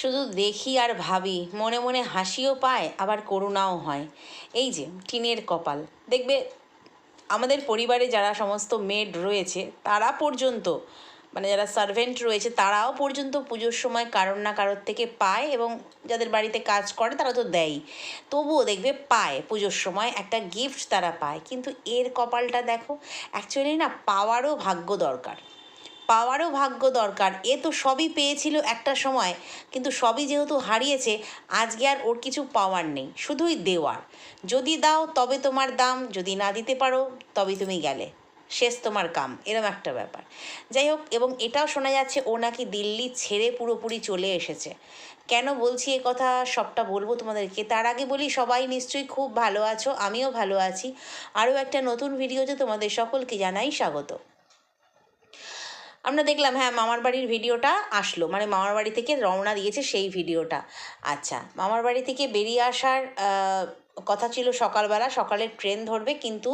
শুধু দেখি আর ভাবি, মনে মনে হাসিও পায়, আবার করুণাও হয়। এই যে, টিনের কপাল। দেখবে, আমাদের পরিবারে যারা সমস্ত মেড রয়েছে, তারা পর্যন্ত মানে যারা সার্ভেন্ট রয়েছে, তারাও পর্যন্ত পুজোর সময় কারোর না কারোর থেকে পায় এবং যাদের বাড়িতে কাজ করে, তারা তো দেয় তবুও দেখবে, পায়। পুজোর সময় একটা গিফট তারা পায়। কিন্তু এর কপালটা দেখো অ্যাকচুয়ালি না, পাওয়ারও ভাগ্য দরকার। পাওয়ারও ভাগ্য দরকার। এ তো সবই পেয়েছিল একটা সময়, কিন্তু সবই যেহেতু হারিয়েছে, আজকে আর ওর কিছু পাওয়ার নেই, শুধুই দেওয়ার। যদি দাও তবে তোমার দাম, যদি না দিতে পারো তবে তুমি গেলে। শেষ তোমার কাম, এরম একটা ব্যাপার। যাই হোক, এবং এটাও শোনা যাচ্ছে ও নাকি দিল্লি ছেড়ে পুরোপুরি চলে এসেছে। কেন বলছি এ কথা? সবটা বলব তোমাদেরকে। তার আগে বলি, সবাই নিশ্চয়ই খুব ভালো আছো, আমিও ভালো আছি। আরও একটা নতুন ভিডিওতে তোমাদের সকলকে জানাই স্বাগত। আমরা দেখলাম হ্যাঁ মামার বাড়ির ভিডিওটা আসলো। মানে মামার বাড়ি থেকে রওনা দিয়েছে সেই ভিডিওটা। আচ্ছা মামার বাড়ি থেকে বেরিয়ে আসার কথা ছিল সকালবেলা সকালের ট্রেন ধরবে, কিন্তু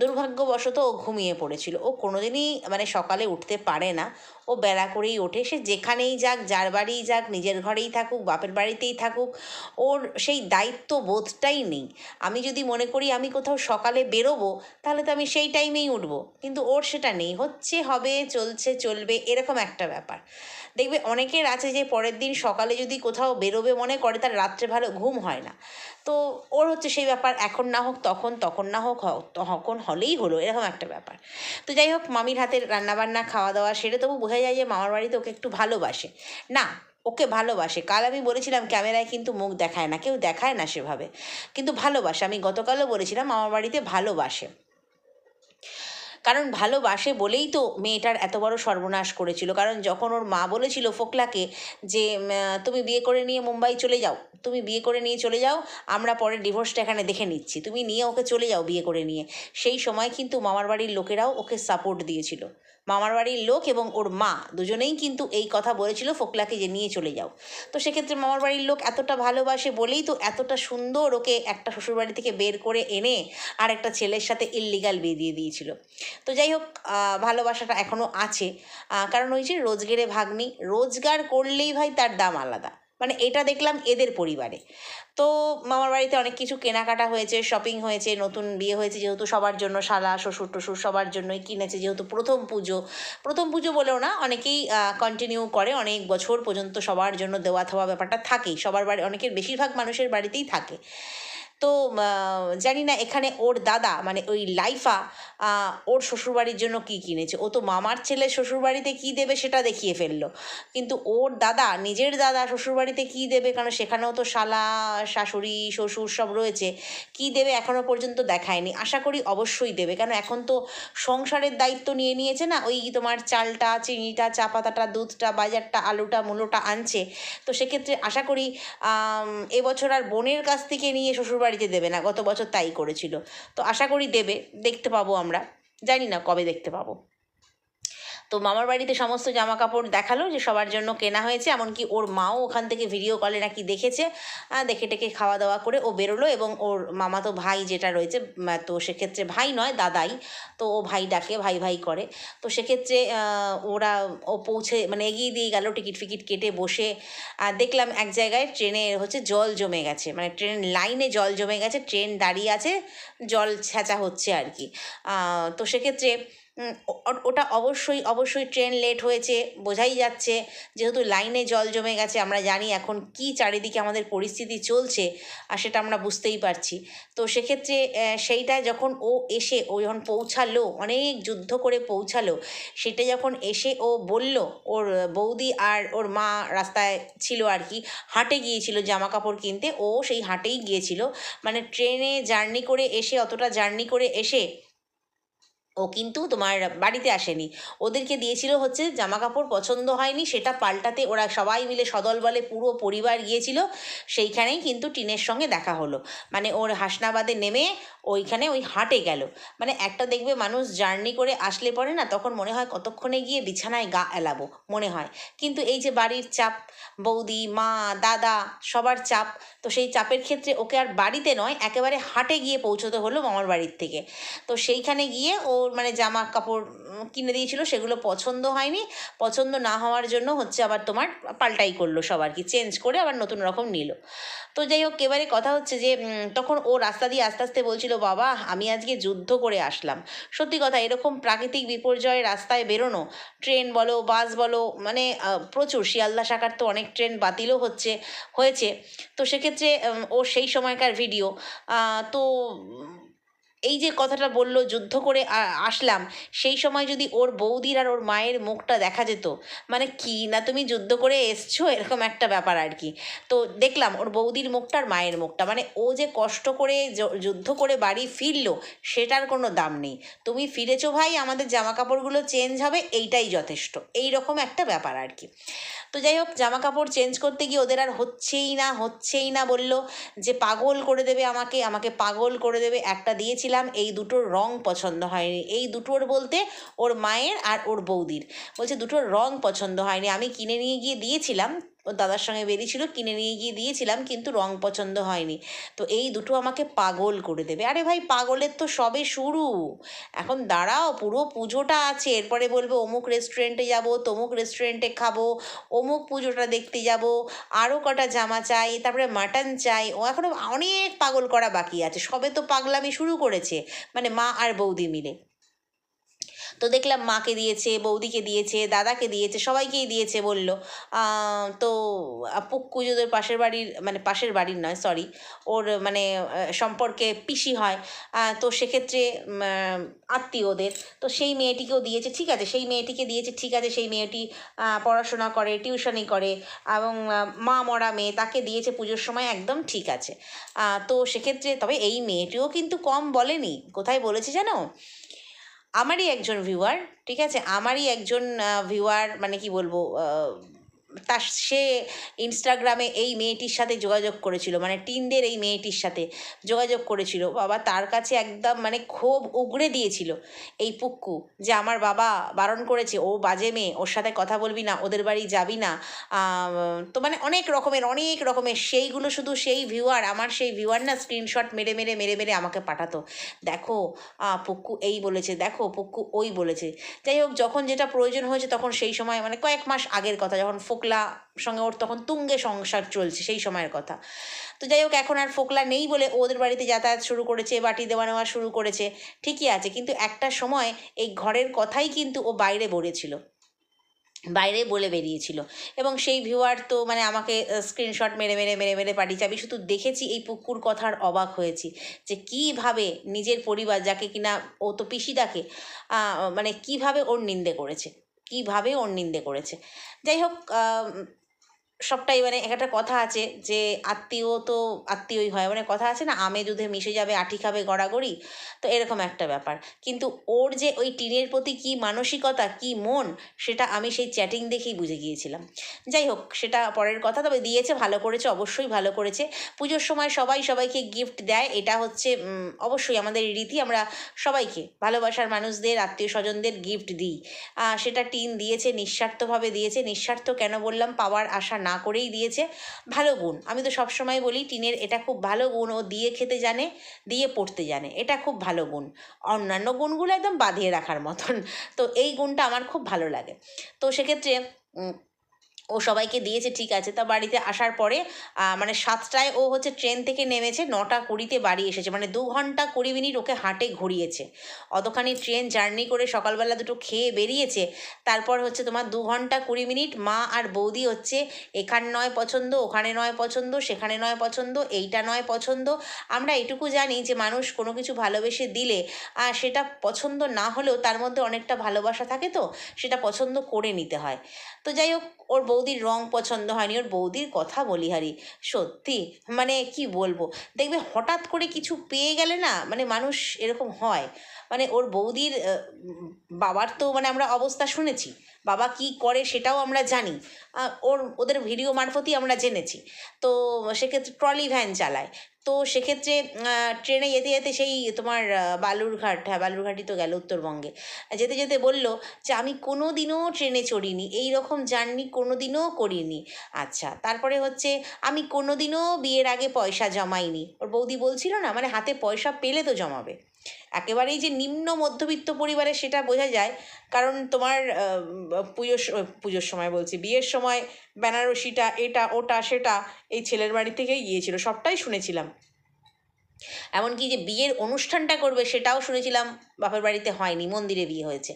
দুর্ভাগ্যবশত ও ঘুমিয়ে পড়েছিল। ও কোনোদিনই মানে সকালে উঠতে পারে না। ও বেলা করেই ওঠে। সে যেখানেই যাক, যার বাড়িই যাক, নিজের ঘরেই থাকুক, বাপের বাড়িতেই থাকুক, ওর সেই দায়িত্ব বোধটাই নেই। আমি যদি মনে করি আমি কোথাও সকালে বেরোবো, তাহলে তো আমি সেই টাইমেই উঠবো। কিন্তু ওর সেটা নেই। হচ্ছে, হবে, চলছে, চলবে, এরকম একটা ব্যাপার। দেখবে অনেকের আছে যে পরের দিন সকালে যদি কোথাও বেরোবে মনে করে, তার রাত্রে ভালো ঘুম হয় না। তো ওর হচ্ছে সেই ব্যাপার, এখন না হোক, তখন তখন না হোক তখন হলেই হলো, এরকম একটা ব্যাপার। তো যাই হোক, মামির হাতের রান্নাবান্না খাওয়া দাওয়া সেটা তবু বোঝা যায় যে মামার বাড়িতে ওকে একটু ভালোবাসে। না, ওকে ভালোবাসে। কাল আমি বলেছিলাম ক্যামেরায় কিন্তু মুখ দেখায় না, কেউ দেখায় না সেভাবে। কিন্তু ভালোবাসে, আমি গতকালও বলেছিলাম মামার বাড়িতে ভালোবাসে। কারণ ভালোবাসে বলেই তো মেয়েটার এত বড় সর্বনাশ করেছিল। কারণ যখন ওর মা বলেছিল ফোকলাকে যে তুমি বিয়ে করে নিয়ে মুম্বাই চলে যাও, তুমি বিয়ে করে নিয়ে চলে যাও, আমরা পরে ডিভোর্সটা এখানে দেখে নিচ্ছি। তুমি নিয়ে ওকে চলে যাও বিয়ে করে নিয়ে। সেই সময় কিন্তু মামার বাড়ির লোকেরাও ওকে সাপোর্ট দিয়েছিল। মামার বাড়ির লোক এবং ওর মা দুজনেই কিন্তু এই কথা বলেছিল, ফোকলাকে যে নিয়ে চলে যাও। তো সেক্ষেত্রে মামার বাড়ির লোক এতটা ভালোবাসে বলেই তো এতটা সুন্দর ওকে একটা শ্বশুরবাড়ি থেকে বের করে এনে আর একটা ছেলের সাথে ইল্লিগাল বিয়ে দিয়ে দিয়েছিল। তো যাই হোক ভালোবাসাটা এখনও আছে। কারণ ওই যে রোজগেরে ভাগ্নি, রোজগার করলেই ভাই তার দাম আলাদা। মানে এটা দেখলাম এদের পরিবারে। তো মামার বাড়িতে অনেক কিছু কেনাকাটা হয়েছে শপিং হয়েছে, নতুন বিয়ে হয়েছে যেহেতু সবার জন্য শালা, শ্বশুর টশুর সবার জন্যই কিনেছে যেহেতু প্রথম পুজো। প্রথম পুজো বলেও না, অনেকেই কন্টিনিউ করে অনেক বছর পর্যন্ত সবার জন্য দেওয়া থাওয়া ব্যাপারটা থাকেই। সবার বাড়ি, অনেকের বেশিরভাগ মানুষের বাড়িতেই থাকে। তো জানি না এখানে ওর দাদা মানে ওই লাইফা ওর শ্বশুরবাড়ির জন্য কি কিনেছে? ও তো মামার ছেলে শ্বশুরবাড়িতে কি দেবে সেটা দেখিয়ে ফেলল। কিন্তু ওর দাদা, নিজের দাদা শ্বশুরবাড়িতে কি দেবে? কারণ সেখানেও তো শালা, শাশুড়ি, শ্বশুর সব রয়েছে। কি দেবে এখনও পর্যন্ত দেখায়নি। আশা করি অবশ্যই দেবে। কারণ এখন তো সংসারের দায়িত্ব নিয়ে নিয়েছে না? ওই তোমার চালটা, চিনিটা, চা পাতাটা, দুধটা, বাজারটা, আলুটা, মূলোটা আনছে। তো সেক্ষেত্রে আশা করি এবছর আর বোনের কাছ থেকে নিয়ে শ্বশুরবাড়িতে দেবে না, গত বছর তাই করেছিল। তো আশা করি দেবে, দেখতে পাবো আমরা। জানি না কবে দেখতে পাবো। তো মামার বাড়িতে সমস্ত জামা কাপড় দেখাল যে সবার জন্য কেনা হয়েছে, এমনকি ওর মাও ওখান থেকে ভিডিও কলে নাকি দেখেছে দেখে টেকে খাওয়া দাওয়া করে ও বেরোলো এবং ওর মামা তো ভাই যেটা রয়েছে তো সেক্ষেত্রে ভাই নয়, দাদাই, তো ও ভাই ডাকে, ভাই ভাই করে। তো সেক্ষেত্রে ওরা, ও পৌঁছে মানে এগিয়ে দিয়ে গেল, টিকিট ফিকিট কেটে বসে দেখলাম এক জায়গায় ট্রেনে হচ্ছে জল জমে গেছে মানে ট্রেন লাইনে জল জমে গেছে, ট্রেন দাঁড়িয়ে আছে, জল ছেঁচা হচ্ছে আর কি। তো সেক্ষেত্রে ওটা অবশ্যই অবশ্যই ট্রেন লেট হয়েছে, বোঝাই যাচ্ছে। যেহেতু লাইনে জল জমে গেছে, আমরা জানি এখন কি চারিদিকে আমাদের পরিস্থিতি চলছে, আর সেটা আমরা বুঝতেই পারছি। তো সেক্ষেত্রে সেইটা যখন ও এসে, ও যখন পৌঁছালো, অনেক যুদ্ধ করে পৌঁছালো, সেটা যখন এসে ও বলল, ওর বৌদি আর ওর মা রাস্তায় ছিল আর কি, হাটে গিয়েছিল জামা কাপড় কিনতে, ও সেই হাটেই গিয়েছিল। মানে ট্রেনে জার্নি করে এসে, অতটা জার্নি করে এসে ও কিন্তু তোমার বাড়িতে আসেনি। ওদেরকে দিয়েছিল হচ্ছে জামা কাপড় পছন্দ হয়নি, সেটা পাল্টাতে ওরা সবাই মিলে সদল বলে পুরো পরিবার গিয়েছিল, সেইখানেই কিন্তু টিনের সঙ্গে দেখা হলো। মানে ওর হাসনাবাদে নেমে ওইখানে ওই হাটে গেল। মানে একটা দেখবে মানুষ জার্নি করে আসলে পরে না তখন মনে হয় কতক্ষণে গিয়ে বিছানায় গা এলাবো, মনে হয়। কিন্তু এই যে বাড়ির চাপ, বৌদি, মা, দাদা, সবার চাপ, তো সেই চাপের ক্ষেত্রে ওকে আর বাড়িতে নয়, একেবারে হাটে গিয়ে পৌঁছতে হলো মামার বাড়ির থেকে। তো সেইখানে গিয়ে ও মানে জামা কাপড় কিনে দিয়েছিল, সেগুলো পছন্দ হয়নি। পছন্দ না হওয়ার জন্য হচ্ছে আবার তোমার পাল্টাই করল সব আর কি, চেঞ্জ করে আবার নতুন রকম নিল। তো যাই হোক, এবারে কথা হচ্ছে যে তখন ও রাস্তা দিয়ে আস্তে আস্তে বলছিল, বাবা, আমি আজকে যুদ্ধ করে আসলাম। সত্যি কথা, এরকম প্রাকৃতিক বিপর্যয়ে রাস্তায় বেরোনো, ট্রেন বলো, বাস বলো মানে প্রচুর, শিয়ালদা শাখার তো অনেক ট্রেন বাতিলও হচ্ছে, হয়েছে। তো সেক্ষেত্রে ও সেই সময়কার ভিডিও তো এই যে কথাটা বলল, যুদ্ধ করে আসলাম, সেই সময় যদি ওর বৌদির আর ওর মায়ের মুখটা দেখা যেত মানে কি না তুমি যুদ্ধ করে এসছো? এরকম একটা ব্যাপার আর কি। তো দেখলাম ওর বৌদির মুখটা আর মায়ের মুখটা মানে ও যে কষ্ট করে যুদ্ধ করে বাড়ি ফিরলো, সেটার কোনো দাম নেই। তুমি ফিরেছো ভাই, আমাদের জামা কাপড়গুলো চেঞ্জ হবে, এইটাই যথেষ্ট। এই রকম একটা ব্যাপার আর কি। তো যাই হোক জামা কাপড় চেঞ্জ করতে গিয়ে ওদের আর হচ্ছেই না হচ্ছেই না বলল যে পাগল করে দেবে আমাকে আমাকে পাগল করে দেবে, একটা দিয়েছিলাম এই দুটোর রং পছন্দ হয়নি। এই দুটোর বলতে ওর মায়ের আর ওর বৌদির। বলছে, দুটোর রং পছন্দ হয়নি। আমি কিনে নিয়ে গিয়ে দিয়েছিলাম ওর দাদার সঙ্গে বেরিয়েছিল, কিনে নিয়ে গিয়ে দিয়েছিলাম, কিন্তু রং পছন্দ হয়নি। তো এই দুটো আমাকে পাগল করে দেবে। আরে ভাই, পাগলের তো সবে শুরু। এখন দাঁড়াও, পুরো পুজোটা আছে। এরপরে বলবে, অমুক রেস্টুরেন্টে যাব, তমুক রেস্টুরেন্টে খাব, অমুক পুজোটা দেখতে যাব আরও কটা জামা চাই, তারপরে মাটন চাই। ও এখনও অনেক পাগল করা বাকি আছে। সবে তো পাগলামি শুরু করেছে। মানে মা আর বৌদি মিলে। তো দেখলাম মাকে দিয়েছে বৌদিকে দিয়েছে দাদাকে দিয়েছে সবাইকেই দিয়েছে বলল। তো যদি পাশের বাড়ির মানে পাশের বাড়ির নয় সরি ওর মানে সম্পর্কে পিসি হয়। তো সেক্ষেত্রে উম, আহ, আত্মীয় ওদের। তো সেই মেয়েটিকেও দিয়েছে ঠিক আছে সেই মেয়েটিকে দিয়েছে ঠিক আছে সেই মেয়েটি পড়াশোনা করে টিউশনি করে এবং মা মরা মেয়ে তাকে দিয়েছে পুজোর সময় একদম ঠিক আছে। তো সেক্ষেত্রে তবে এই মেয়েটিও কিন্তু কম বলেনি। কোথায় বলেছে জানো? আমারই একজন ভিউয়ার ঠিক আছে? আমারই একজন ভিউয়ার মানে কি বলব তার সে ইনস্টাগ্রামে এই মেয়েটির সাথে যোগাযোগ করেছিল মানে টিনদের এই মেয়েটির সাথে যোগাযোগ করেছিল। বাবা তার কাছে একদম মানে ক্ষোভ উগড়ে দিয়েছিল এই পুক্কু যে আমার বাবা বারণ করেছে, ও বাজে মেয়ে, ওর সাথে কথা বলবি না, ওদের বাড়ি যাবি না। তো মানে অনেক রকমের অনেক রকমের, সেইগুলো শুধু সেই ভিউয়ার আমার সেই ভিউয়ার না স্ক্রিনশট মেরে মেরে মেরে মেরে আমাকে পাঠাতো। দেখো পুক্কু এই বলেছে, দেখো, পুক্কু ওই বলেছে। যাই হোক, যখন যেটা প্রয়োজন হয়েছে তখন সেই সময় মানে কয়েক মাস আগের কথা, যখন ফোকলা সঙ্গে ওর তখন তুঙ্গে সংসার চলছে, সেই সময়ের কথা। তো যাই হোক, এখন আর ফোকলা নেই বলে ওদের বাড়িতে যাতায়াত শুরু করেছে, বাটি দেওয়া নেওয়া শুরু করেছে, ঠিকই আছে। কিন্তু একটা সময় এই ঘরের কথাই কিন্তু ও বাইরে বলেছিল। বাইরে বলে বেরিয়েছিল। এবং সেই ভিউয়ার তো মানে আমাকে স্ক্রিনশট মেরে মেরে মেরে মেরে পাঠিয়েছে। আমি শুধু দেখেছি এই পুকুর কথার অবাক হয়েছি যে কীভাবে নিজের পরিবার, যাকে কিনা ও তো পিসিদাকে মানে কীভাবে ওর নিন্দে করেছে। কীভাবে ওর নিন্দে করেছে। যাই হোক সবটাই মানে একটা কথা আছে যে আত্মীয় তো আত্মীয়ই হয়। মানে কথা আছে না, আমে দুধে মিশে যাবে, আঠি খাবে, গড়াগড়ি, তো এরকম একটা ব্যাপার। কিন্তু ওর যে ওই টিনের প্রতি কী মানসিকতা, কী মন, সেটা আমি সেই চ্যাটিং দেখেই বুঝে গিয়েছিলাম। যাই হোক, সেটা পরের কথা, তবে দিয়েছে, ভালো করেছে, অবশ্যই ভালো করেছে। পুজোর সময় সবাই সবাইকে গিফট দেয়, এটা হচ্ছে অবশ্যই আমাদের রীতি, আমরা সবাইকে, ভালোবাসার মানুষদের, আত্মীয় স্বজনদের গিফট দিই। সেটা টিন দিয়েছে, নিঃস্বার্থভাবে দিয়েছে, নিঃস্বার্থ কেন বললাম, পাওয়ার আশা না করেই দিয়েছে। ভালো গুণ। আমি তো সবসময় বলি, টিনের এটা খুব ভালো গুণ, ও দিয়ে খেতে জানে, দিয়ে পড়তে জানে। এটা খুব ভালো গুণ। অন্যান্য গুণগুলো একদম বাঁধিয়ে রাখার মতন। তো এই গুণটা আমার খুব ভালো লাগে। তো সেক্ষেত্রে ও সবাইকে দিয়েছে, ঠিক আছে। তা বাড়িতে আসার পরে মানে সাতটায় ও হচ্ছে ট্রেন থেকে নেমেছে, নটা কুড়িতে বাড়ি এসেছে। মানে দু ঘণ্টা কুড়ি মিনিট ওকে হাটে ঘুরিয়েছে। অতখানি ট্রেন জার্নি করে সকালবেলা দুটো খেয়ে বেরিয়েছে। তারপর হচ্ছে তোমার দু ঘণ্টা কুড়ি মিনিট মা আর বৌদি হচ্ছে, এখানে নয় পছন্দ, ওখানে নয় পছন্দ, সেখানে নয় পছন্দ, এইটা নয় পছন্দ। আমরা এটুকু জানি যে মানুষ কোনো কিছু ভালোবেসে দিলে সেটা পছন্দ না হলেও তার মধ্যে অনেকটা ভালোবাসা থাকে তো, সেটা পছন্দ করে নিতে হয়। তো যাই হোক ওর বৌদির রং পছন্দ হয়নি, ওর বৌদির কথা বলি হারি। সত্যি? মানে কি বলব? দেখবে হঠাৎ করে কিছু পেয়ে গেলে না মানে মানুষ এরকম হয়। মানে ওর বৌদির বাবার তো মানে আমরা অবস্থা শুনেছি। বাবা কি করে সেটাও আমরা জানি। ওর, ওদের ভিডিও মারফতই আমরা জেনেছি। তো সেক্ষেত্রে ট্রলি ভ্যান চালায়। তো সেক্ষেত্রে ট্রেনে যেতে যেতে সেই তোমার বালুরঘাট হ্যাঁ বালুরঘাটই তো গেল উত্তরবঙ্গে। যেতে যেতে বলল যে, আমি কোনো দিনও ট্রেনে চড়িনি, এই রকম জার্নি কোনো দিনও করিনি। আচ্ছা তারপরে হচ্ছে, আমি কোনো দিনও বিয়ের আগে পয়সা জমাইনি। ওর বৌদি বলছিল না মানে হাতে পয়সা পেলে তো জমাবে। একেবারেই যে নিম্ন মধ্যবিত্ত পরিবারে সেটা বোঝা যায়। কারণ তোমার পুজোর পুজোর সময় বলছি, বিয়ের সময় বেনারসিটা, এটা, ওটা, সেটা এই ছেলের বাড়ি থেকেই গিয়েছিল, সবটাই শুনেছিলাম। এমনকি যে বিয়ের অনুষ্ঠানটা করবে সেটাও শুনেছিলাম, বাপের বাড়িতে হয়নি, মন্দিরে বিয়ে হয়েছে।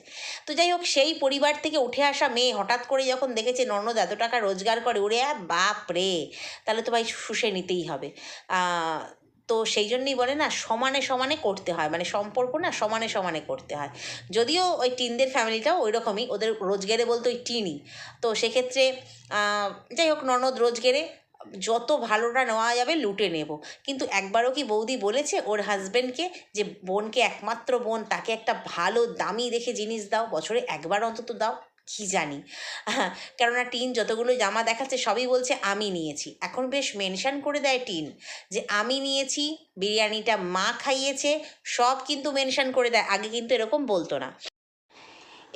তো যাই হোক, সেই পরিবার থেকে উঠে আসা মেয়ে হঠাৎ করে যখন দেখেছে ননদ এত টাকা রোজগার করে, ওরে বাপ রে তাহলে তো ভাই শুষে নিতেই হবে। তো সেই জন্যই বলে না, সমানে সমানে করতে হয়। মানে সম্পর্ক না সমানে সমানে করতে হয়। যদিও ওই টিনদের ফ্যামিলিটাও ওই রকমই ওদের রোজগেরে বলতে ওই টিনই। তো সেক্ষেত্রে যাই হোক, ননদ রোজগেরে, যত ভালোটা নেওয়া যাবে লুটে নেব। কিন্তু একবারও কি বৌদি বলেছে ওর হাজব্যান্ডকে যে, বোনকে একমাত্র বোন, তাকে একটা ভালো দামি দেখে জিনিস দাও, বছরে একবার অন্তত দাও? কি জানি। কেননা টিন যতগুলো জামা দেখাচ্ছে সবই বলছে, আমি নিয়েছি। এখন বেশ মেনশান করে দেয় টিন যে, আমি নিয়েছি, বিরিয়ানিটা মা খাইয়েছে। সব কিন্তু মেনশান করে দেয়, আগে কিন্তু এরকম বলতো না।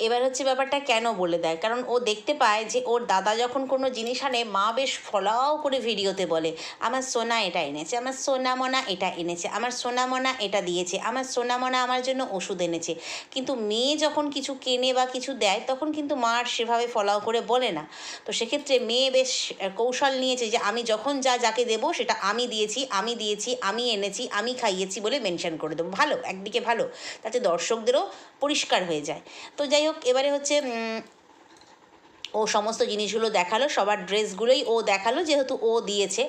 এবার হচ্ছে ব্যাপারটা কেন বলে দেয়? কারণ ও দেখতে পায় যে ওর দাদা যখন কোনো জিনিস আনে, মা বেশ ফলাও করে ভিডিওতে বলে, আমার সোনা এটা এনেছে, আমার সোনা সোনামনা এটা এনেছে, আমার সোনা সোনামনা এটা দিয়েছে, আমার সোনা সোনামনা আমার জন্য ওষুধ এনেছে। কিন্তু মেয়ে যখন কিছু কেনে বা কিছু দেয়, তখন কিন্তু মা আর সেভাবে ফলাও করে বলে না। তো সেক্ষেত্রে মেয়ে বেশ কৌশল নিয়েছে যে, আমি যখন যা যাকে দেবো, সেটা আমি দিয়েছি আমি দিয়েছি, আমি এনেছি, আমি খাইয়েছি বলে মেনশন করে দেবো। ভালো, একদিকে ভালো, তাতে দর্শকদেরও পরিষ্কার হয়ে যায়। তো যাই হোক এবারে হচ্ছে ও সমস্ত জিনিসগুলো দেখাল, সবার ড্রেসগুলোই ও দেখাল, যেহেতু ও দিয়েছে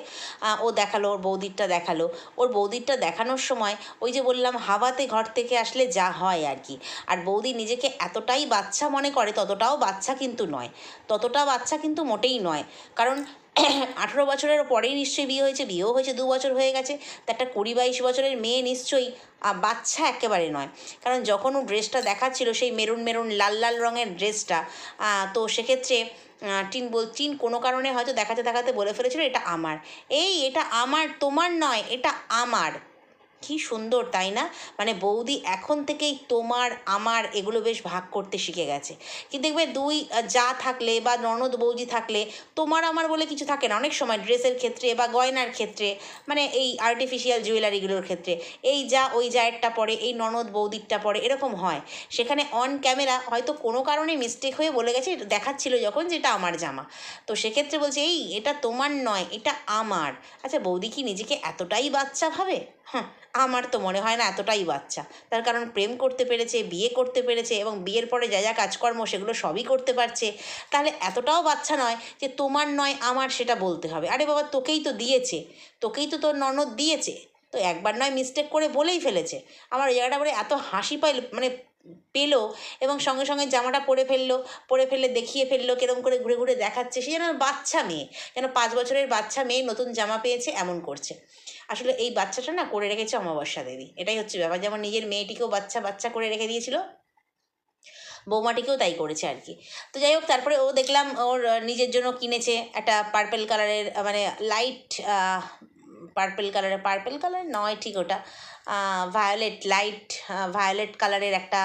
ও দেখাল, ওর বৌদিরটা দেখাল। ওর বৌদিরটা দেখানোর সময় ওই যে বললাম, হাওয়াতে ঘর থেকে আসলে যা হয় আর কি। আর বৌদি নিজেকে এতটাই বাচ্চা মনে করে, ততটাও বাচ্চা কিন্তু নয়। ততটা বাচ্চা কিন্তু মোটেই নয়। কারণ আঠেরো বছরের পরেই নিশ্চয়ই বিয়ে হয়েছে, বিয়েও হয়েছে, দু বছর হয়ে গেছে, তো একটা কুড়ি বাইশ বছরের মেয়ে নিশ্চয়ই বাচ্চা একেবারে নয়। কারণ যখন ও ড্রেসটা দেখাচ্ছিল, সেই মেরুন মেরুন, লাল লাল রঙের ড্রেসটা তো সেক্ষেত্রে টিন বল, টিন কোনো কারণে হয়তো দেখাতে দেখাতে বলে ফেলেছিল, এটা আমার। এই, এটা আমার, তোমার নয়, এটা আমার। কি সুন্দর, তাই না? মানে বৌদি এখন থেকেই তোমার, আমার এগুলো বেশ ভাগ করতে শিখে গেছে। কিন্তু দেখবে দুই যা থাকলে বা ননদ বৌদি থাকলে তোমার আমার বলে কিছু থাকে না। অনেক সময় ড্রেসের ক্ষেত্রে বা গয়নার ক্ষেত্রে মানে এই আর্টিফিশিয়াল জুয়েলারিগুলোর ক্ষেত্রে, এই যা, ওই জায়েরটা পরে, এই ননদ বৌদিরটা পরে এরকম হয়। সেখানে অন ক্যামেরা হয়তো কোনো কারণে মিস্টেক হয়ে বলে গেছে দেখাচ্ছিল যখন যে এটা আমার জামা। তো সেক্ষেত্রে বলছে, এই, এটা তোমার নয়, এটা আমার। আচ্ছা বৌদি কি নিজেকে এতটাই বাচ্চা ভাবে? হ্যাঁ আমার তো মনে হয় না এতটাই বাচ্চা। তার কারণ প্রেম করতে পেরেছে, বিয়ে করতে পেরেছে এবং বিয়ের পরে যা যা কাজকর্ম সেগুলো সবই করতে পারছে। তাহলে এতটাও বাচ্চা নয় যে তোমার নয়, আমার সেটা বলতে হবে। আরে বাবা, তোকেই তো দিয়েছে। তোকেই তো তোর ননদ দিয়েছে। তো একবার নয় মিস্টেক করে বলেই ফেলেছে। আমার ওই জায়গাটা পরে এত হাসি পাইল মানে পেল এবং সঙ্গে সঙ্গে জামাটা পরে ফেলল, পরে ফেললে দেখিয়ে ফেলল, কিরম করে ঘুরে ঘুরে দেখাচ্ছে। সে যেন বাচ্চা মেয়ে, যেন পাঁচ বছরের বাচ্চা মেয়ে নতুন জামা পেয়েছে, এমন করছে। আসলে এই বাচ্চাটা না করে রেখেছে অমাবস্যা দেবী। এটাই হচ্ছে ব্যাপার। যেমন নিজের মেয়েটিকেও বাচ্চা বাচ্চা করে রেখে দিয়েছিল, বৌমাটিকেও তাই করেছে আর কি। তো যাই হোক, তারপরে ও দেখলাম ওর নিজের জন্য কিনেছে একটা পার্পেল কালারের মানে লাইট পার্পেল কালারের পার্পেল কালার নয় ঠিক ওটা। ভায়োলেট লাইট ভায়োলেট কালারের একটা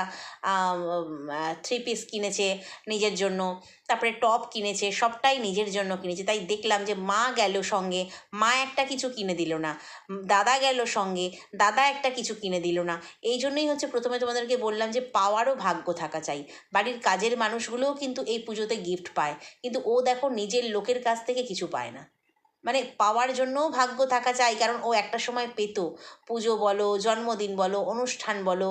থ্রি পিস কিনেছে নিজের জন্য। তারপরে টপ কিনেছে, সবটাই নিজের জন্য কিনেছে। তাই দেখলাম যে মা গেল সঙ্গে, মা একটা কিছু কিনে দিল না। দাদা গেল সঙ্গে, দাদা একটা কিছু কিনে দিল না। এই জন্যই হচ্ছে প্রথমে তোমাদেরকে বললাম যে পাওয়ারও ভাগ্য থাকা চাই। বাড়ির কাজের মানুষগুলোও কিন্তু এই পুজোতে গিফট পায়। কিন্তু ও দেখো নিজের লোকের কাছ থেকে কিছু পায় না। মানে পাওয়ার জন্যও ভাগ্য থাকা চাই, কারণ ও একটা সময় পেত। পুজো বলো, জন্মদিন বলো, অনুষ্ঠান বলো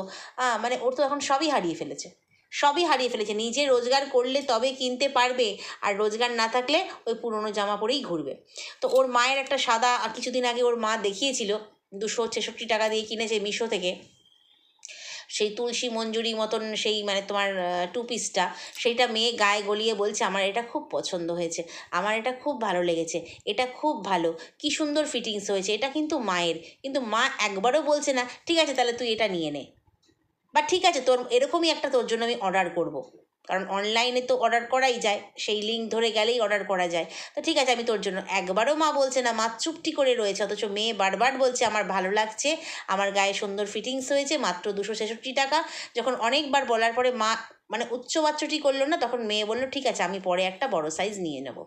মানে ওর তো এখন সবই হারিয়ে ফেলেছে। সবই হারিয়ে ফেলেছে। নিজে রোজগার করলে তবে কিনতে পারবে, আর রোজগার না থাকলে ওই পুরনো জামা পরেই ঘুরবে। তো ওর মায়ের একটা সাদা কিছুদিন আগে ওর মা দেখিয়েছিল, দুশো ছেষট্টি টাকা দিয়ে কিনেছে মিশো থেকে। সেই তুলসী মঞ্জুরি মতন সেই মানে তোমার টু পিসটা সেইটা মেয়ে গায়ে গলিয়ে বলছে, আমার এটা খুব পছন্দ হয়েছে, আমার এটা খুব ভালো লেগেছে, এটা খুব ভালো, কি সুন্দর ফিটিংস হয়েছে, এটা কিন্তু মায়ের, কিন্তু মা একবারও বলছে না, ঠিক আছে, তাহলে তুই এটা নিয়ে নে বা ঠিক আছে, তোর, এরকমই একটা তোর জন্য আমি অর্ডার করব। কারণ অনলাইনে তো অর্ডার করাই যায়, সেই লিঙ্ক ধরে গেলেই অর্ডার করা যায়। তো ঠিক আছে, আমি তোর জন্য একবারও মা বলছে না, মা চুপটি করে রয়েছে, অথচ মেয়ে বারবার বলছে, আমার ভালো লাগছে, আমার গায়ে সুন্দর ফিটিংস হয়েছে, মাত্র দুশো ছেষট্টি টাকা। যখন অনেকবার বলার পরে মা মানে উচ্চ বাচ্চটি করল না, তখন মেয়ে বলল, ঠিক আছে, আমি পরে একটা বড় সাইজ নিয়ে নেব।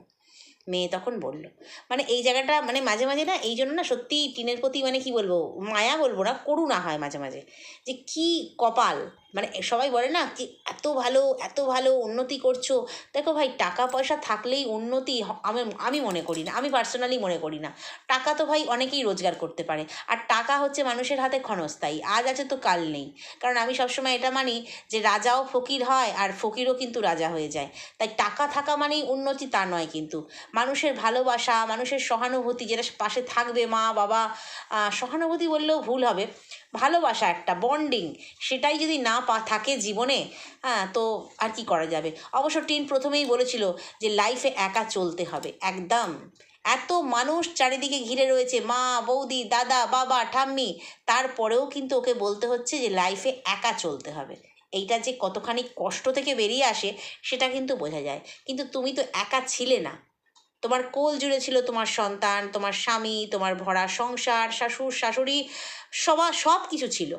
মেয়ে তখন বলল মানে এই জায়গাটা মানে মাঝে মাঝে না, এই জন্য না সত্যি টিনের প্রতি মানে কি বলব, মায়া বলব না, করুণা হয় মাঝে মাঝে। যে কি কপাল! মানে সবাই বলে না কি এত ভালো এত ভালো উন্নতি করছ। দেখো ভাই, টাকা পয়সা থাকলেই উন্নতি আমি আমি মনে করি না, আমি পার্সোনালি মনে করি না। টাকা তো ভাই অনেকেই রোজগার করতে পারে। আর টাকা হচ্ছে মানুষের হাতে ক্ষণস্থায়ী, আজ আছে তো কাল নেই। কারণ আমি সবসময় এটা মানি যে রাজাও ফকির হয় আর ফকিরও কিন্তু রাজা হয়ে যায়। তাই টাকা থাকা মানেই উন্নতি তা নয় কিন্তু। মানুষের ভালোবাসা, মানুষের সহানুভূতি, যেটা পাশে থাকবে মা, বাবা সহানুভূতি বললেও ভুল হবে। ভালোবাসা একটা বন্ডিং সেটাই যদি না থাকে জীবনে হ্যাঁ তো আর কি করা যাবে? অবশ্য টিন প্রথমেই বলেছিল যে লাইফে একা চলতে হবে, একদম। এত মানুষ চারিদিকে ঘিরে রয়েছে, মা, বৌদি, দাদা, বাবা, ঠাম্মি, তারপরেও কিন্তু ওকে বলতে হচ্ছে যে লাইফে একা চলতে হবে। এইটা যে কতখানি কষ্ট থেকে বেরিয়ে আসে, সেটা কিন্তু বোঝা যায়। কিন্তু তুমি তো একা ছিলে না। তোমার কোল জুড়ে ছিল তোমার সন্তান, তোমার স্বামী, তোমার ভরা সংসার, শাশুড়, শাশুড়ি সবার সব কিছু ছিল।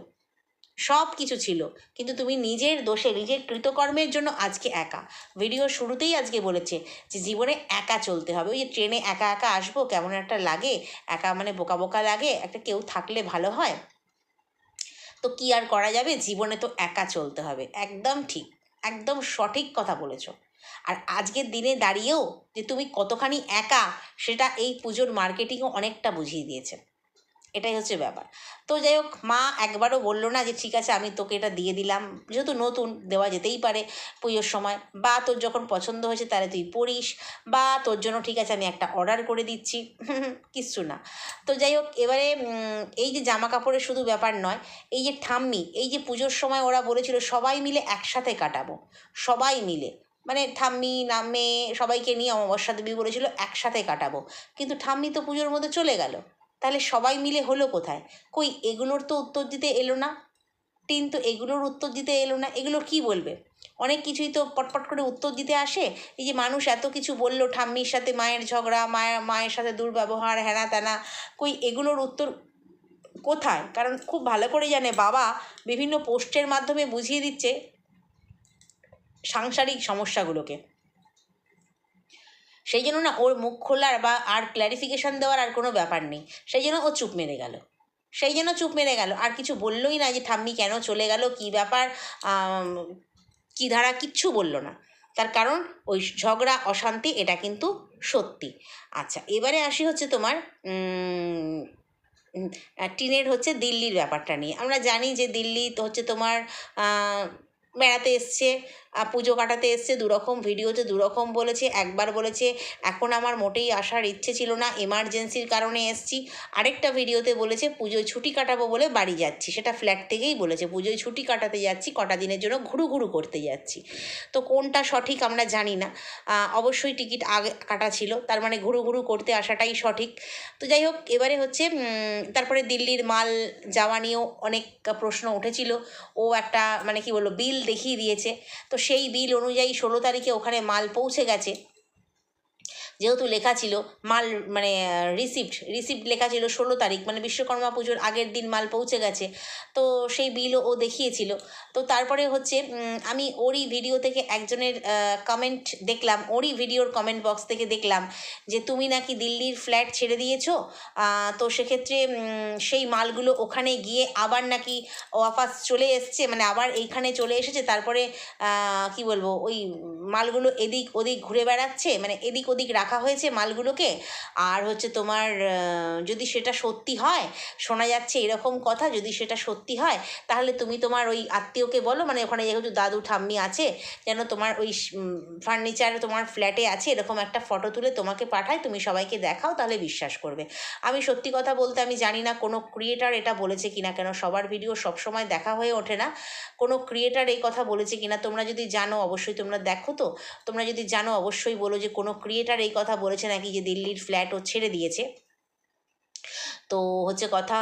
সব কিছু ছিল। কিন্তু তুমি নিজের দোষে, নিজের কৃতকর্মের জন্য আজকে একা। ভিডিও শুরুতেই আজকে বলেছে যে জীবনে একা চলতে হবে। ওই যে ট্রেনে একা একা আসব, কেমন একটা লাগে? একা মানে বোকা বোকা লাগে? একটা কেউ থাকলে ভালো হয়? তো কি আর করা যাবে? জীবনে তো একা চলতে হবে। একদম ঠিক, একদম সঠিক কথা বলেছ। আর আজকের দিনে দাঁড়িয়েও যে তুমি কতখানি একা, সেটা এই পুজোর মার্কেটিংও অনেকটা বুঝিয়ে দিয়েছে। এটাই হচ্ছে ব্যাপার। তো যাই হোক, মা একবারও বলল না যে, ঠিক আছে, আমি তোকে এটা দিয়ে দিলাম। যেহেতু নতুন, দেওয়া যেতেই পারে পুজোর সময়। বা তোর যখন পছন্দ হয়েছে, তাহলে তুই পড়িস বা তোর জন্য, ঠিক আছে, আমি একটা অর্ডার করে দিচ্ছি। কিচ্ছু না। তো যাই হোক, এবারে এই যে জামা কাপড়ের শুধু ব্যাপার নয়, এই যে ঠাম্মি, এই যে পুজোর সময় ওরা বলেছিল, সবাই মিলে একসাথে কাটাবো। সবাই মিলে। মানে ঠাম্মি নামে সবাইকে নিয়ে অমাবস্যা দেবী বলেছিল, একসাথে কাটাবো। কিন্তু ঠাম্মি তো পুজোর মধ্যে চলে গেল। তাহলে সবাই মিলে হলো কোথায়? কই, এগুলোর তো উত্তর দিতে এলো না। টিন তো এগুলোর উত্তর দিতে এলো না। এগুলো কি বলবে? অনেক কিছুই তো পটপট করে উত্তর দিতে আসে। এই যে মানুষ এত কিছু বলল, ঠাম্মির সাথে মায়ের ঝগড়া, মায়ের মায়ের সাথে দুর্ব্যবহার হ্যানা ত্যানা কই, এগুলোর উত্তর কোথায়? কারণ খুব ভালো করে জানে, বাবা বিভিন্ন পোস্টের মাধ্যমে বুঝিয়ে দিচ্ছে সাংসারিক সমস্যাগুলোকে। সেই জন্য না ওর মুখ খোলার বা আর ক্ল্যারিফিকেশন দেওয়ার আর কোনো ব্যাপার নেই। সেই জন্য ও চুপ মেরে গেল। সেই জন্য চুপ মেরে গেল। আর কিছু বললোই না যে, ঠাম্মি, কেন চলে গেল? কী ব্যাপার? কী ধারা? কিচ্ছু বলল না। তার কারণ ওই ঝগড়া, অশান্তি, এটা কিন্তু সত্যি। আচ্ছা এবারে আসি হচ্ছে তোমার টিনের হচ্ছে দিল্লির ব্যাপারটা নিয়ে। আমরা জানি যে দিল্লি তো হচ্ছে তোমার বেড়াতে এসছে। পুজো কাটাতে এসছে, দুরকম ভিডিওতে দুরকম বলেছে, একবার বলেছে, এখন আমার মোটেই আসার ইচ্ছে ছিল না এমার্জেন্সির কারণে এসছি। আরেকটা ভিডিওতে বলেছে, পুজোয় ছুটি কাটাবো বলে বাড়ি যাচ্ছি। সেটা ফ্ল্যাট থেকেই বলেছে, পুজোয় ছুটি কাটাতে যাচ্ছি, কটা দিনের জন্য ঘুরু ঘুরু করতে যাচ্ছি। তো কোনটা সঠিক আমরা জানি না। অবশ্যই টিকিট আগে কাটা ছিল, তার মানে ঘুরু ঘুরু করতে আসাটাই সঠিক। তো যাই হোক, এবারে হচ্ছে তারপরে দিল্লির মাল যাওয়া নিয়েও অনেক প্রশ্ন উঠেছিল। ও একটা মানে কি বলব, বিল দেখিয়ে দিয়েছে। তো সেই বিল অনুযায়ী ষোলো তারিখে ওখানে মাল পৌঁছে গেছে। যেহেতু লেখা ছিল মাল মানে রিসিপ্ট রিসিপ্ট লেখা ছিল ষোলো তারিখ মানে বিশ্বকর্মা পুজোর আগের দিন মাল পৌঁছে গেছে। তো সেই বিলও ও দেখিয়েছিল। তো তারপরে হচ্ছে আমি ওরই ভিডিও থেকে একজনের কমেন্ট দেখলাম, ওরই ভিডিওর কমেন্ট বক্স থেকে দেখলাম যে, তুমি নাকি দিল্লির ফ্ল্যাট ছেড়ে দিয়েছ? তো সেক্ষেত্রে সেই মালগুলো ওখানে গিয়ে আবার নাকি ওয়াপাস চলে এসছে মানে আবার এইখানে চলে এসেছে। তারপরে কি বলব, ওই মালগুলো এদিক ওদিক ঘুরে বেড়াচ্ছে মানে এদিক ওদিক রাখা হয়েছে মালগুলোকে। আর হচ্ছে তোমার যদি সেটা সত্যি হয়, শোনা যাচ্ছে এরকম কথা, যদি সেটা সত্যি হয়, তাহলে তুমি তোমার ওই আত্মীয়কে বলো মানে ওখানে যেহেতু দাদু, ঠাম্মি আছে, যেন তোমার ওই ফার্নিচার তোমার ফ্ল্যাটে আছে, এরকম একটা ফটো তুলে তোমাকে পাঠায়, তুমি সবাইকে দেখাও, তাহলে বিশ্বাস করবে। আমি সত্যি কথা বলতে আমি জানি না কোনো ক্রিয়েটার এটা বলেছে কিনা কেন, সবার ভিডিও সবসময় দেখা হয়ে ওঠে না। কোনো ক্রিয়েটার এই কথা বলেছে কিনা, তোমরা যদি জানো, অবশ্যই তোমরা দেখো তো। তোমরা যদি জানো, অবশ্যই বলো যে কোনো ক্রিয়েটার এই কথা বলেছে নাকি যে দিল্লির ফ্ল্যাট ও ছেড়ে দিয়েছে। তো হচ্ছে কথা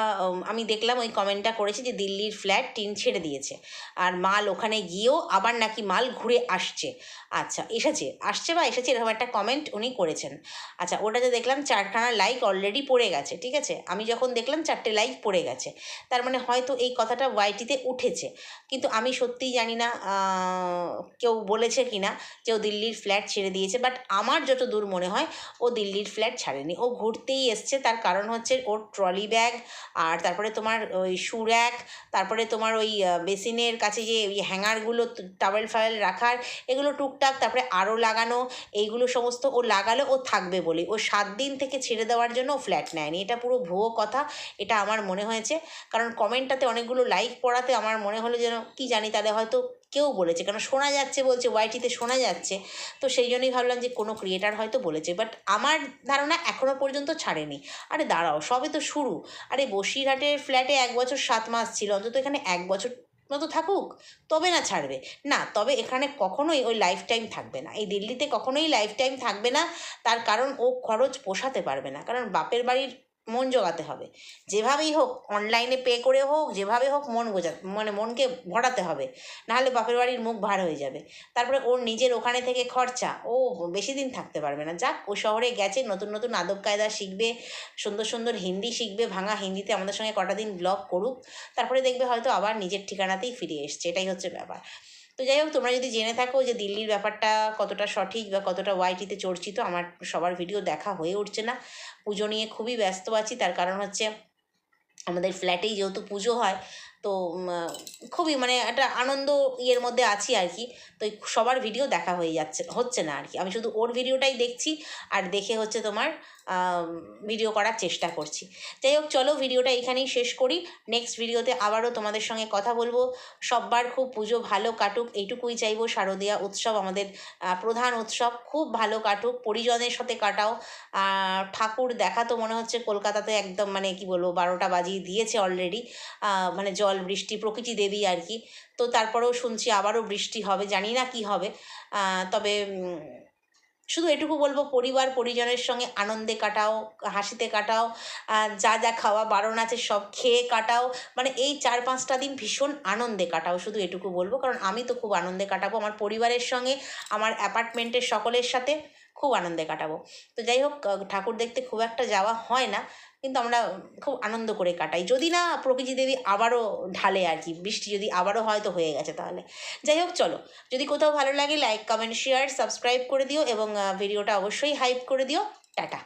আমি দেখলাম ওই কমেন্টটা করেছে যে দিল্লির ফ্ল্যাট টিন ছেড়ে দিয়েছে। আর মাল ওখানে গিয়েও আবার নাকি মাল ঘুরে আসছে। আচ্ছা এসেছে, আসছে বা এসেছে এরকম একটা কমেন্ট উনি করেছেন। আচ্ছা ওটাতে দেখলাম চারখানা লাইক অলরেডি পড়ে গেছে, ঠিক আছে? আমি যখন দেখলাম চারটে লাইক পড়ে গেছে, তার মানে হয়তো এই কথাটা ওয়াইটিতে উঠেছে। কিন্তু আমি সত্যিই জানি না কেউ বলেছে কি না যে ও দিল্লির ফ্ল্যাট ছেড়ে দিয়েছে বাট আমার যত দূর মনে হয়, ও দিল্লির ফ্ল্যাট ছাড়েনি। ও ঘুরতেই এসছে, তার কারণ হচ্ছে ওর ট্রলি ব্যাগ আর তারপরে তোমার ওই শু র্যাক তারপরে তোমার ওই বেসিনের কাছে যে ওই হ্যাঙ্গারগুলো টাওয়েল ফাওয়েল রাখার, এগুলো টুকটাক তারপরে আরও লাগানো, এইগুলো সমস্ত ও লাগালে, ও থাকবে বলে। ও সাত দিন থেকে ছেড়ে দেওয়ার জন্য ও ফ্ল্যাট নেয়নি। এটা পুরো ভুয়ো কথা, এটা আমার মনে হয়েছে। কারণ কমেন্টটাতে অনেকগুলো লাইক পড়াতে আমার মনে হলো যেন, কি জানি তাহলে হয়তো কেউ বলেছে। কারণ শোনা যাচ্ছে বলছে, ওয়াইটিতে শোনা যাচ্ছে। তো সেই জন্যই ভাবলাম যে কোনো ক্রিয়েটার হয়তো বলেছে। বাট আমার ধারণা এখনও পর্যন্ত ছাড়েনি। আরে দাঁড়াও, সবে তো শুরু। আরে বসিরহাটের ফ্ল্যাটে এক বছর সাত মাস ছিল। অন্তত এখানে এক বছর মতো থাকুক, তবে না ছাড়বে। না, তবে এখানে কখনোই ওই লাইফ টাইম থাকবে না। এই দিল্লিতে কখনোই লাইফ টাইম থাকবে না। তার কারণ ও খরচ পোষাতে পারবে না। কারণ বাপের বাড়ির মন জোগাতে হবে। যেভাবেই হোক অনলাইনে পে করে হোক, যেভাবে হোক মন বোঝা মানে মনকে ভরাতে হবে। নাহলে বাপের বাড়ির মুখ ভার হয়ে যাবে। তারপরে ওর নিজের ওখানে থেকে খরচা, ও বেশি দিন থাকতে পারবে না। যাক, ও শহরে গেছে, নতুন নতুন আদব কায়দা শিখবে, সুন্দর সুন্দর হিন্দি শিখবে, ভাঙা হিন্দিতে আমাদের সঙ্গে কটা দিন ব্লগ করুক। তারপরে দেখবে হয়তো আবার নিজের ঠিকানাতেই ফিরে এসছে। এটাই হচ্ছে ব্যাপার। তো যাই হোক, তোমরা যদি জেনে থাকো যে দিল্লির ব্যাপারটা কতটা সঠিক বা কতটা ওয়াইটিতে চর্চিত আমার সবার ভিডিও দেখা হয়ে উঠছে না। পুজো নিয়ে খুবই ব্যস্ত আছি, তার কারণ হচ্ছে আমাদের ফ্ল্যাটেই যেহেতু পুজো হয় তো খুবই মানে একটা আনন্দ ইয়ের মধ্যে আছি আর কি। তো সবার ভিডিও দেখা হয়ে যাচ্ছে, হচ্ছে না আর কি। আমি শুধু ওর ভিডিওটাই দেখছি আর দেখে হচ্ছে তোমার ভিডিও করার চেষ্টা করছি। যাই হোক, চলো ভিডিওটা এখানেই শেষ করি। নেক্সট ভিডিওতে আবারও তোমাদের সঙ্গে কথা বলব। সববার খুব পুজো ভালো কাটুক, এইটুকুই চাইব শারদীয়া উৎসব, আমাদের প্রধান উৎসব। খুব ভালো কাটুক, পরিজনের সাথে কাটাও। ঠাকুর দেখা তো মনে হচ্ছে কলকাতাতে একদম মানে কি বলব, বারোটা বাজিয়ে দিয়েছে অলরেডি মানে জল বৃষ্টি, প্রকৃতি দেবী আর কি তো তারপরেও শুনছি আবারও বৃষ্টি হবে, জানি না কি হবে। তবে শুধু এটুকু বলব, পরিবার, পরিজনের সঙ্গে আনন্দে কাটাও, হাসিতে কাটাও যা যা খাওয়া, বারণ আছে সব খেয়ে কাটাও মানে এই চার পাঁচটা দিন ভীষণ আনন্দে কাটাও, শুধু এটুকু বলব। কারণ আমি তো খুব আনন্দে কাটাবো, আমার পরিবারের সঙ্গে, আমার অ্যাপার্টমেন্টের সকলের সাথে খুব আনন্দে কাটাবো। তো যাই হোক ঠাকুর দেখতে খুব একটা যাওয়া হয় না। কিন্তু আমরা খুব আনন্দ করে কাটাই। যদি না প্রকৃতি দেবী আবারও ঢালে আর কি, বৃষ্টি যদি আবারও হয়তো হয়ে গেছে তাহলে। যাই হোক, চলো। যদি কোথাও ভালো লাগে লাইক কমেন্ট শেয়ার সাবস্ক্রাইব করে দিও এবং ভিডিওটা অবশ্যই হাইপ করে দিও। টাটা।